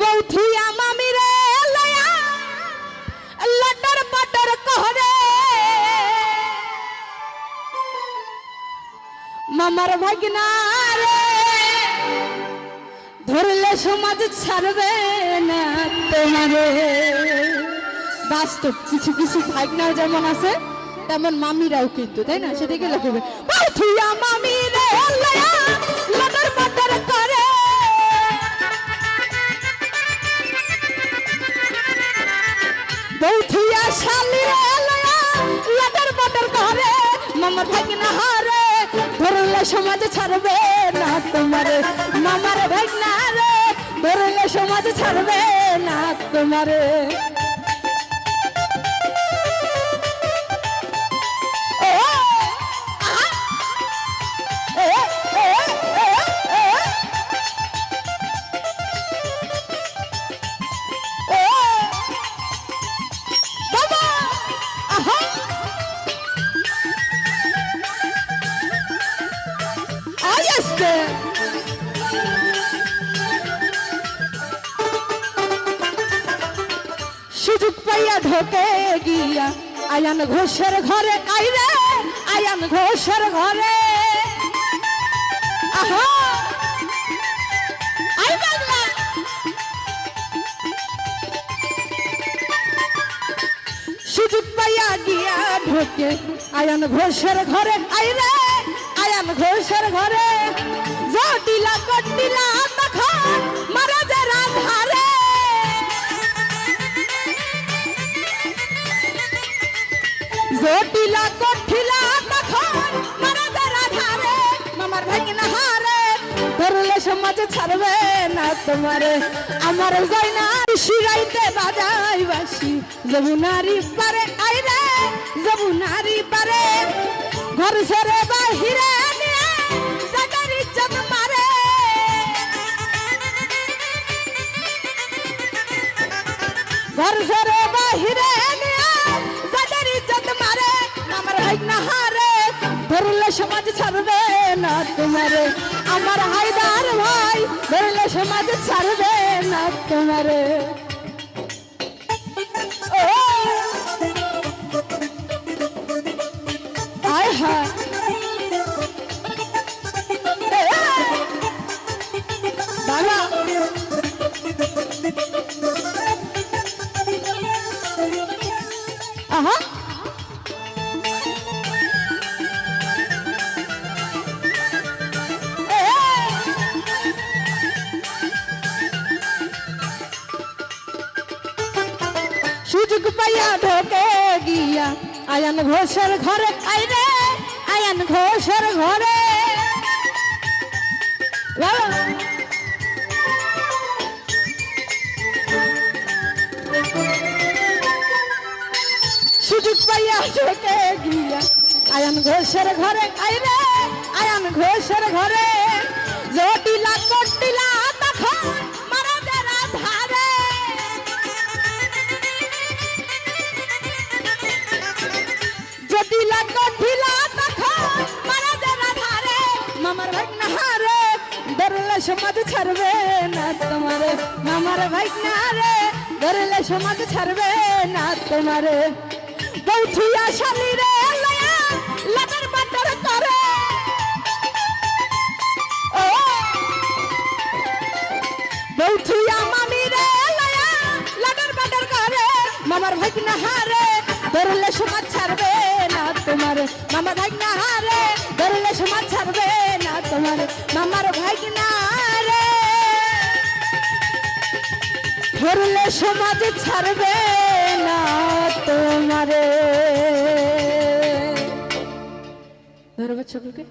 বৌথিয়া মামি ভাগনা ধরলে সমাজ ছাড়বে না তোমারে। বাস্তব, কিছু কিছু ভাগনাও যেমন আছে, তেমন মামিরাও কিন্তু, তাই না? সেটাকে লক্ষ্য করবে। মামি মামা থাকি না হারে সমাজ ছাড়বে না তোমারে। মামার ভাগ না রে ধরলে সমাজ ছাড়বে না তোমারে। আসতে সুযোগ পাইয়া ঢোকে গিয়া আয়ান ঘোষের ঘরে আইরে আয়ান ঘোষের ঘরে। আহা! সুযোগ পাইয়া গিয়া ঢোকে আয়ান ঘোষের ঘরে আইরে আয়ান ঘোষের ঘরে, জটিলা কটিলা তখন মারা জটিলা কঠিলা তখন ভাই না হারে। ধরলে সমাজ ছাড়বে না তোমারে, আমার যাই শিরাইতে বাজাই বাসি যমুনারি পারে আইরে পারে, ঘর বাহিরে। ঘর ছেড়ে বাহিরে সাগর ইজ্জত মারে, আমার ভাই না হারে, ধরলে সমাজ ছাড়বে না তোমারে। আমার হায়দার ভাই, ধরলে সমাজ ছাড়বে না তোমারে। আয় হায় বাবা! আহা সুযোগ পাইয়া ঢোকে গিয়া আয়ান ঘোষের ঘরে আইরে আয়ান ঘোষের ঘরে সুযোগ পাইয়া ঢোকে গিয়া। আয়ান ঘোষের ঘরে আইরে আয়ান ঘোষের ঘরে। জটিলা কটিলা সমাজ ছাড়বে না তোমারে। মামার ভাই না রে ধরলে সমাজ ছাড়বে না তোমারে। বৌথিয়া শালি রে লাটার বাটার করে। করে। মামার ভাই না হারে সমাজ ছাড়বে না তোমার। মামার সমাজ ছাড়বে না তোমার। মামার ভাই না রে ছাড়বে না তোমারে। ধন্যবাদ ছবিকে